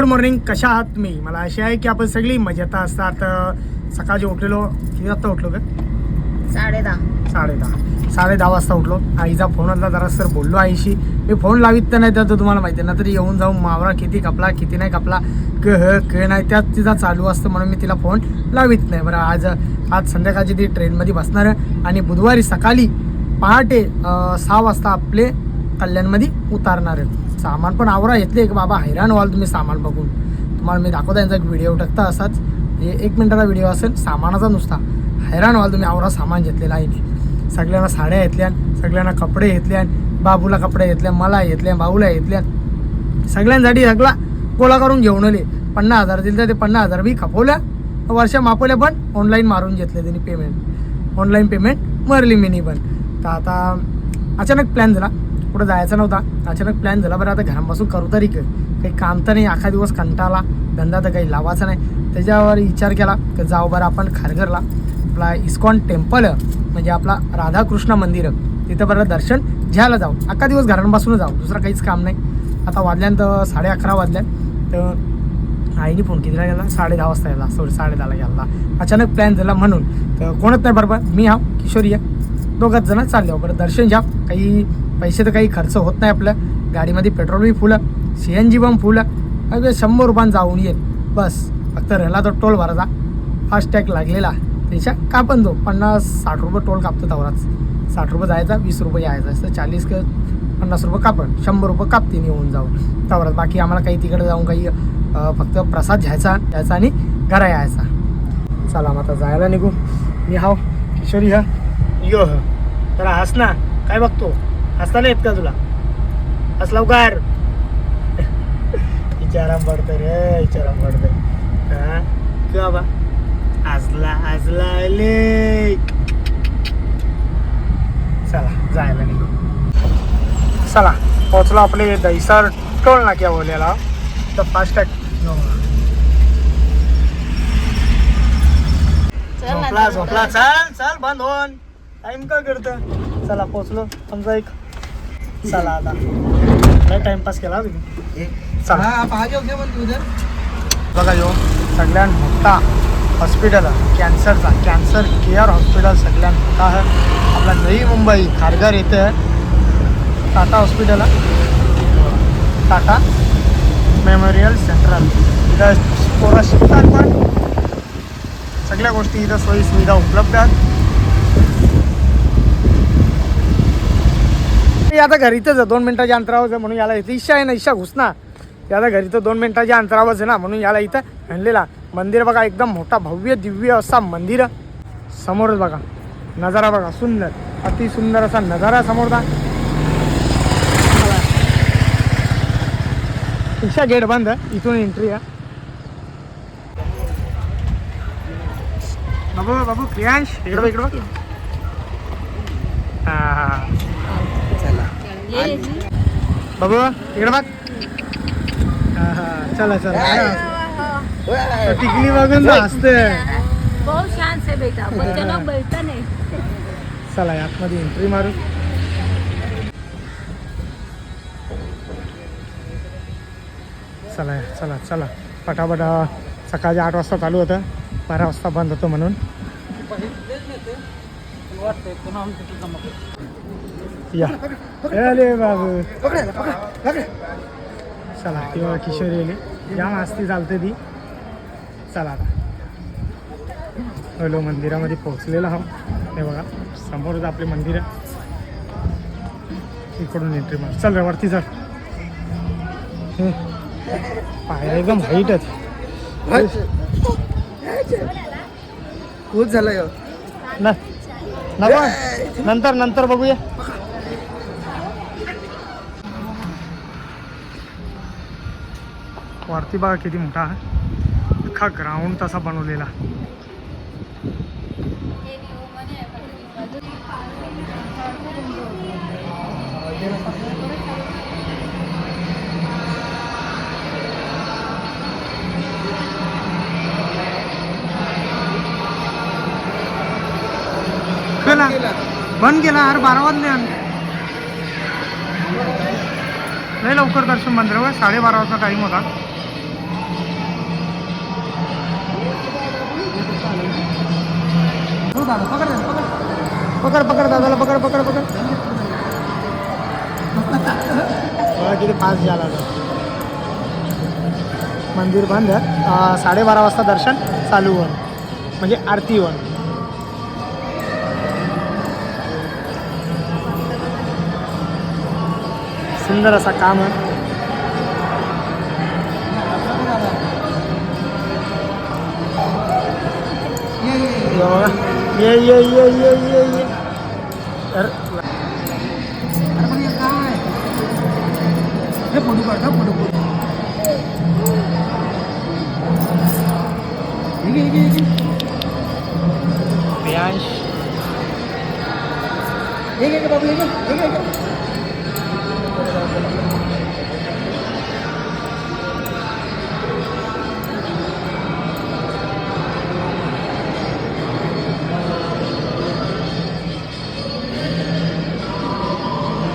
Good morning कशा आहात तुम्ही? मला अशी आहे की आपण सगळी मजेत असतात अं, सकाळचे उठलेलो. किती वाजता उठलो का साडे दहा साडे दहा साडे दहा वाजता उठलो. आईचा फोन आला जरा सर बोललो आईशी. मी फोन लावित तर नाही तर तुम्हाला माहिती आहे ना तरी येऊन जाऊन मावरा किती कपला किती नाही कपला क ह क नाही त्यात तिचा चालू असतं म्हणून मी तिला फोन लावित नाही. बरं आज आज संध्याकाळची ती ट्रेनमध्ये बसणार आहे आणि बुधवारी सकाळी पहाटे सहा वाजता आपले कल्याणमध्ये उतारणार आहे. सामान पण आवरा घेतले एक बाबा हैराण व्हाल तुम्ही सामान बघून. तुम्हाला मी दाखवता यांचा एक व्हिडिओ टाकता असाच. हे एक मिनिटाचा व्हिडिओ असेल सामानाचा नुसता. हैराण व्हाल तुम्ही आवरा सामान घेतलेला आहे सगळ्यांना साड्या घेतल्या सगळ्यांना कपडे घेतल्या बाबूला कपडे घेतल्या मला घेतल्या भाऊला घेतल्या सगळ्यांसाठी सगळा गोळा करून घेऊन आले. पन्नास हजार दिले तर ते पन्नास हजार बी खपवल्या. वर्ष मापवल्या पण ऑनलाईन मारून घेतले त्यांनी पेमेंट ऑनलाईन पेमेंट मरली मिनी पण. तर आता अचानक प्लॅन झाला. कुठं जायचं नव्हता. अचानक प्लॅन झाला बरं आता घरापासून करू तरी काही काम तर नाही अख्खा दिवस कंटाळा धंदा तर काही लावायचा नाही. त्याच्यावर विचार केला की जाऊ बरं आपण खारघरला. आपला इस्कॉन टेम्पल म्हणजे आपला राधाकृष्ण मंदिर तिथं बरं दर्शन घ्यायला जाऊ. अख्खा दिवस घरांपासून जाऊ दुसरं काहीच काम नाही. आता वाजल्यानंतर साडे अकरा वाजल्या तर आईने फोन केलेला गेला साडे दहा वाजता यायला सॉरी साडे दहाला गेला अचानक प्लॅन झाला म्हणून. तर कोणच नाही बरोबर मी हा किशोरी आहे. दोघंच जण चालले बरं दर्शन घ्या. काही पैसे तर काही खर्च होत नाही आपलं. गाडीमध्ये पेट्रोल बी फुलं सी एन जी पण फुलं. अगदी शंभर रुपयानं जाऊन येईल. बस. फक्त राहिला तो टोल भरायचा. फास्टॅग लागलेला. त्याच्या कापन दो पन्नास साठ रुपये टोल कापतो तवराच साठ रुपये जायचा वीस रुपये यायचा. असतं चाळीस क पन्नास रुपये कापण. शंभर रुपये कापते येऊन जाऊन. तवरात. बाकी आम्हाला काही तिकडे जाऊन काही फक्त प्रसाद घ्यायचा घ्यायचा आणि घरा यायचा. चला मग आता जायला निघू. मी हाव किशोरी हा. यो ह. तर हस ना. काय बघतो? हसता नाही येत का तुला? हस लवकर. विचारा पडतं रे विचारा पडतं हा? किंवा बा? हसला हसला ले. चला जायला निघू. चला पोचलो आपले दहिसर टोल नाक्या बोलायला तर फास्टॅग झोपला झोपला. चल चल बंद होन टाइम काय करतं चला पोचलो समजा एक चला आता. लय टाइमपास केला हा तुम्ही. चला. बघा यो सगळ्यात मोठा हॉस्पिटल आहे. कॅन्सरचा कॅन्सर केअर हॉस्पिटल सगळ्यात मोठा आहे. आपला नवी मुंबई खारघर येथे टाटा हॉस्पिटल आहे. टाटा मेमोरियल सेंट्रल इथं पोरं शिकतात पण. सगळ्या गोष्टी इथं सोयी सुविधा उपलब्ध आहेत. म्हणजे आता घरी इथंच आहे. दोन मिनटाच्या अंतरावरच आहे म्हणून याला इथे इच्छा आहे ना इच्छा घुसना ते आता घरी तर दोन मिनटाच्या अंतरावरच आहे ना म्हणून याला इथं आणलेला. मंदिर बघा एकदम मोठा भव्य दिव्य असा मंदिर. समोरच बघा नजारा बघा सुंदर अति सुंदर असा नजारा समोरचा इच्छा गेट बंद आहे. इथून एंट्री आहे. बाबू बाबू प्रियांश इकडं इकडं हां हां हा हा. बाबू इकडे बघ. हा हा चला. चला टिकली बघून तर हसते बहुत शांत से बेटा बच्चे लोग बैठते नहीं. चला आतमध्ये एंट्री मारू. चला चला चला. पटापट अं, सकाळच्या आठ वाजता चालू होतं. बारा वाजता बंद होतं म्हणून. या. अरे बाबू. चला किंवा किशोरी आली या मस्ती चालते ती. चला आता. हॅलो मंदिरामध्ये पोहोचलेलो आहोत हे बघा समोरच आपले मंदिर आहे इकडून एंट्री मार चल रे वरती चल. हे, पायऱ्या एकदम हाईट आहेत. खूप झालं न नंतर नंतर बघूया. वरती बघा किती मोठा अख्खा ग्राउंड तसा बनवलेला. केला बंद गेला अरे बारा वाजले नाही लवकर दर्शन बंद रे साडेबारा वाजता टाईम होता. पकड पकड. दादाला पकड पकड पकड. बघा किती फास्ट झाला. मंदिर बंद साडेबारा वाजता दर्शन चालू होईल. म्हणजे आरती होईल. सुंदर असा काम आहे. हे बघा. ये ये ये ये ये ये तर फोटो काढ फोटो प्रियांश अभी मिलती है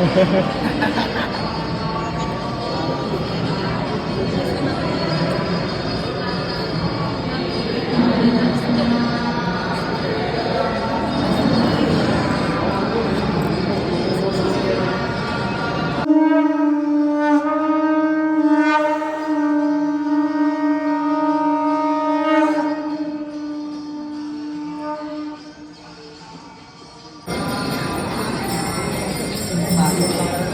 Ha ha ha. Amém.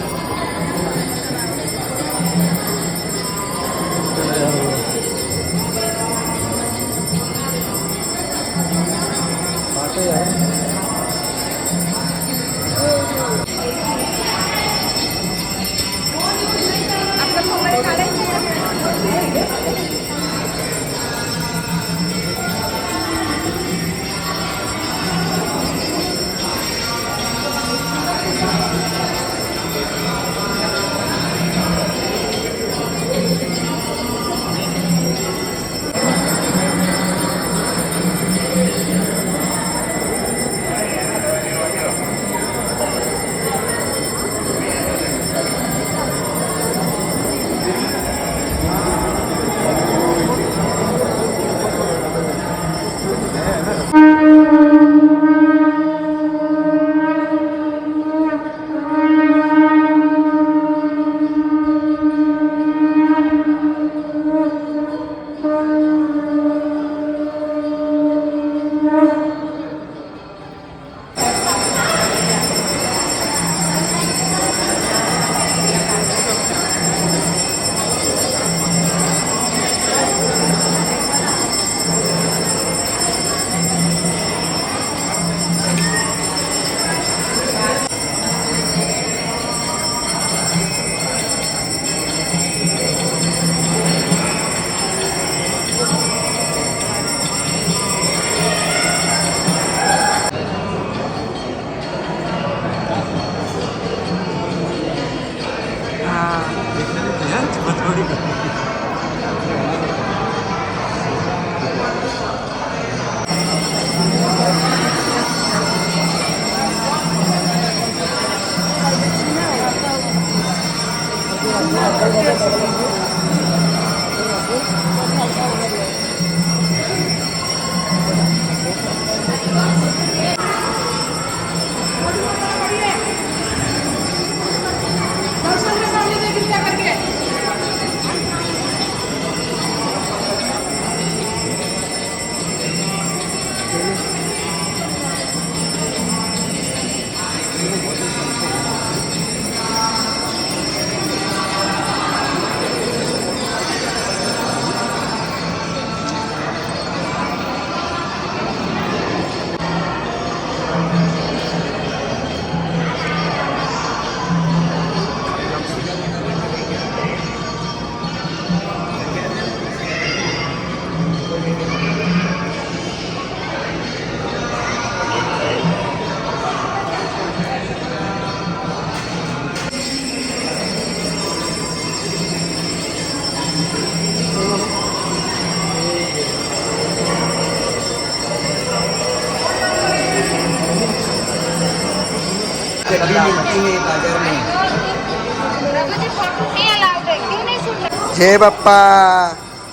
जय बाप्पा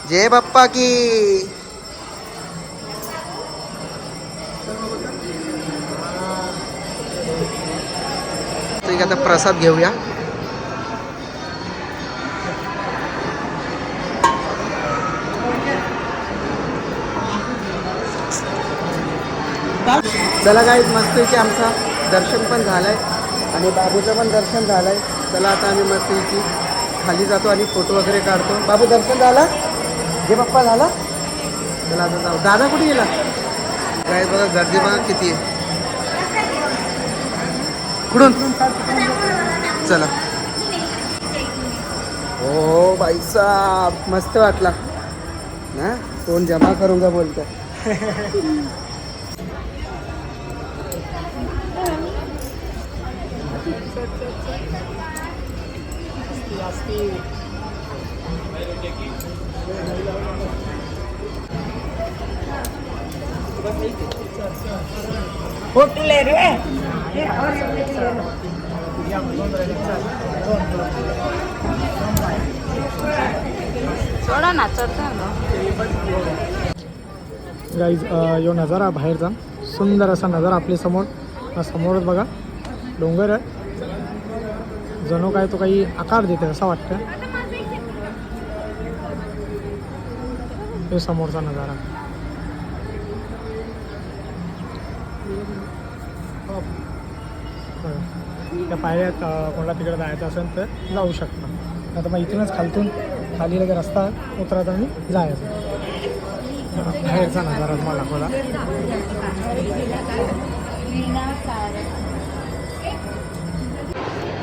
जय बाप्पा की. ठीक आता प्रसाद घेऊया. चला काय आहे आमचा दर्शन पण झालं आहे आणि बाबूचं पण दर्शन झालं आहे चला आता आम्ही मस्त इथे खाली जातो आणि फोटो वगैरे काढतो. बाबू दर्शन झालं? जे पप्पा झाला? चला आता जाऊ. दादा कुठे गेला? काय बघा गर्दी बघा किती आहे. कुठून? चला. हो, हो भाई मस्त वाटला. ना फोन जमा करूंगा बोलतो सोडा ना चढतो ना. गाईज यो नजारा बाहेरचा सुंदर असा नजारा आपल्यासमोर समोरच बघा. डोंगर आहे. जणू काय तो काही आकार देते असं वाटतं हे समोरचा नजारा. हो. त्या पायऱ्यात कोणाला तिकडे जायचं असेल तर जाऊ शकता. आता मग इथूनच खालतून खाली लगे रस्ता उतरायचा आणि जायचं. बाहेरचा नजारा तुम्हाला दाखवला.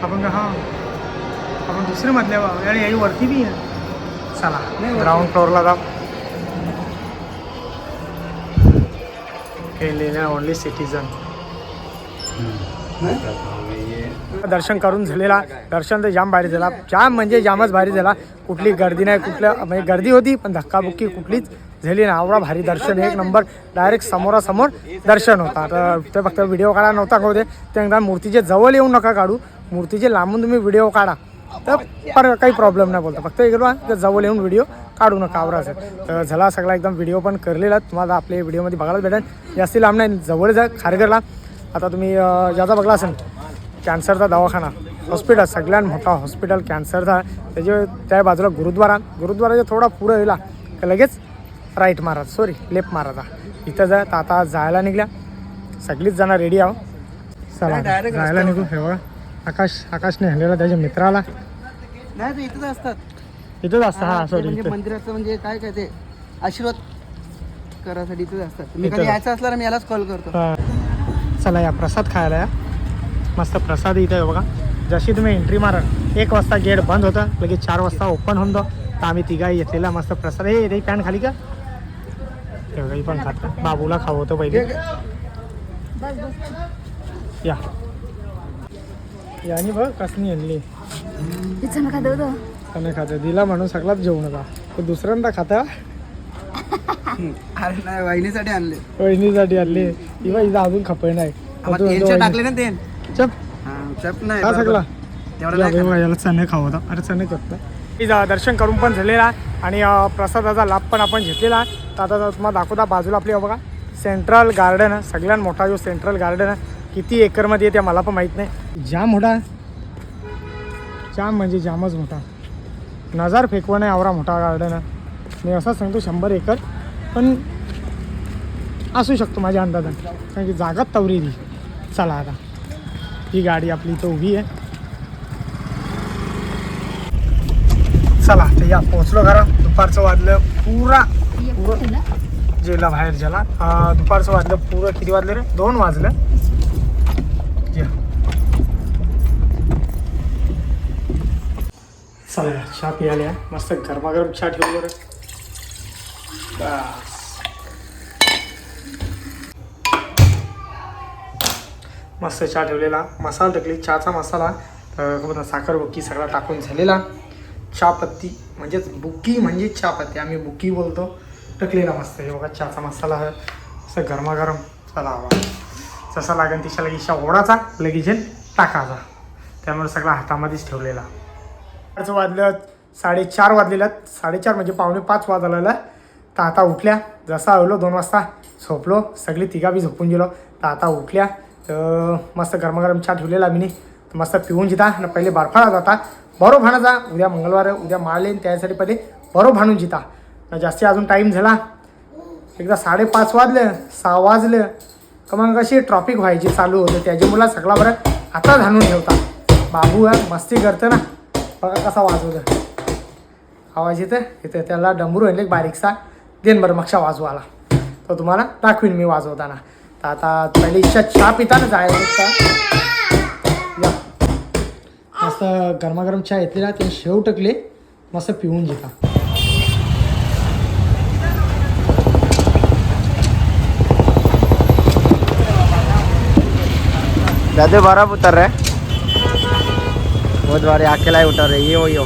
आपण का हा आपण दुसऱ्या मधल्या बा- आणि याही वरती बी आहे चला ग्राउंड फ्लोअरला जा केलेल्या ओनली सिटीजन दर्शन करून झालेला दर्शन तर जाम भारी झाला. जाम म्हणजे जामच भारी झाला. कुठली गर्दी नाही कुठल्या म्हणजे गर्दी होती पण धक्काबुक्की कुठलीच झाली ना आवडा भारी दर्शन एक नंबर. डायरेक्ट समोरासमोर दर्शन होता. तर ते फक्त व्हिडिओ काढा नव्हता का होते ते एकदा मूर्तीचे जवळ येऊ नका काढू. मूर्तीचे लांबून तुम्ही व्हिडिओ काढा. तर पर काही प्रॉब्लेम नाही बोलता. फक्त तर जवळ येऊन व्हिडिओ काढू नका आवराचं तर झाला सगळा एकदम व्हिडिओ पण करलेला. तुम्हाला आपल्या व्हिडिओमध्ये बघायला भेटेल. जास्ती लांब नाही जवळ जा खारघरला. आता तुम्ही ज्याचा बघला असेल कॅन्सरचा दवाखाना. हॉस्पिटल सगळ्यात मोठा हॉस्पिटल कॅन्सरचा. त्याच्या त्या बाजूला गुरुद्वारा. गुरुद्वाराच्या थोडा पुढं गेला का लगेच राईट मारा. सॉरी लेफ्ट मारायचा इथं जा तर आता जायला निघल्या. सगळीच जण रेडी आहो. चला जायला निघू हे बघा. आकाश आकाशने हल्लेला त्याच्या मित्राला. नाही ते इथंच असतात. इथंच असतं हा ते सॉरी म्हणजे मंदिराचं म्हणजे काय काय ते आशीर्वाद करासाठी इथंच असतात. मी. कधी यायचं असलं ना मी यालाच कॉल करतो. चला या प्रसाद खायला या. मस्त प्रसाद इथे आहे बघा. जशी तुम्ही एंट्री माराल एक वाजता गेट बंद होतं लगेच चार वाजता ओपन होऊन दो तर आम्ही तिघा घेतलेला मस्त प्रसाद. हे रे पॅन खाली का? हे बघा, ही पण खात बाबूला खावतो पहिले. या. यानी बघ कसनी आणली. तिचं नका देऊ दो त्याने खाते. दिला म्हणून सगळाच जेवण होता तो दुसऱ्यांदा खाता? अरे नाही वाहिनीसाठी आणले. वहिनीसाठी आणली. किंवा हिचा अजून खपय नाही. टाकले ना तेल? चप हा, चप नाही. सगळा. याला चणे खावता अरे चणे करतो जा दर्शन करून पण झालेला. आणि प्रसादाचा लाभ पण आपण घेतलेला. तर आता तुम्हाला दाखवता बाजूला आपली बघा. सेंट्रल गार्डन आहे. सगळ्यात मोठा जो सेंट्रल गार्डन आहे. किती एकरमध्ये आहे ते मला पण माहीत नाही. जाम मोठा. आहे. जाम म्हणजे जामच मोठा. नजार फेकवं नाही आवरा मोठा गार्डन आहे. मी असं सांगतो शंभर एकर. पण असू शकतो माझ्या अंदाजाने कारण की जागाच तवरी दी चला आता. ही गाडी आपली इथं उभी आहे. चला तर या पोचलो घरा. दुपारचं वाजलं पुरा. जेला बाहेर अं, दुपारचं वाजलं पुरं किती वाजले रे? दोन वाजलं. चला चहा पियाला. मस्त गरमागरम चहा ठेवू बरं. बस. मस्त चहा ठेवलेला. मसाला टाकली. चहाचा मसाला तर साखर बुक्की सगळा टाकून झालेला. चहापत्ती म्हणजेच बुक्की म्हणजे चहापत्ती. आम्ही बुक्की बोलतो. टाकलेला मस्त. हे बघा चहाचा मसाला असं गरमागरम. चला हवा जसा लागेल तिच्या लगेच ओढाचा लगेच टाकायचा. त्यामुळे सगळा हातामध्येच ठेवलेला. चारचं वाजलं साडेचार वाजलेलं साडेचार म्हणजे पावणे पाच वाजलेला तर आता उठल्या. जसा आवलो दोन वाजता झोपलो. सगळी तिघा बी झोपून गेलो. तर आता उठल्या. तर मस्त गरमागरम चहा ठेवलेला मी तर मस्त पिऊन जिता. आणि पहिले बर्फाळा जाता. बरो भाणाचा उद्या मंगळवार उद्या माळले त्यासाठी पहिले बरो भाणून जिता. जास्ती अजून टाईम झाला. एकदा साडेपाच वाजलं. सहा वाजलं. का मग कशी ट्रॉफिक व्हायची चालू होतं. त्याची मुला सगळा बरं आता धानून ठेवता बाबू मस्ती करतं ना. बघा कसा वाजवतं आवाज येतं इथं त्याला डमरू आणले बारीकसा. देन बरं मक्षा वाजवाला तो तुम्हाला दाखवीन मी वाजवताना. तर आता पहिले इच्छा चहा पिताना जायचं या. मस्त गरमागरम चहा येतलेला ते शेव टकले. मस्त पिऊन घेता. दादे बराबर उतर रहे बहुत बारे अकेला ही उतर रहे ये वो यो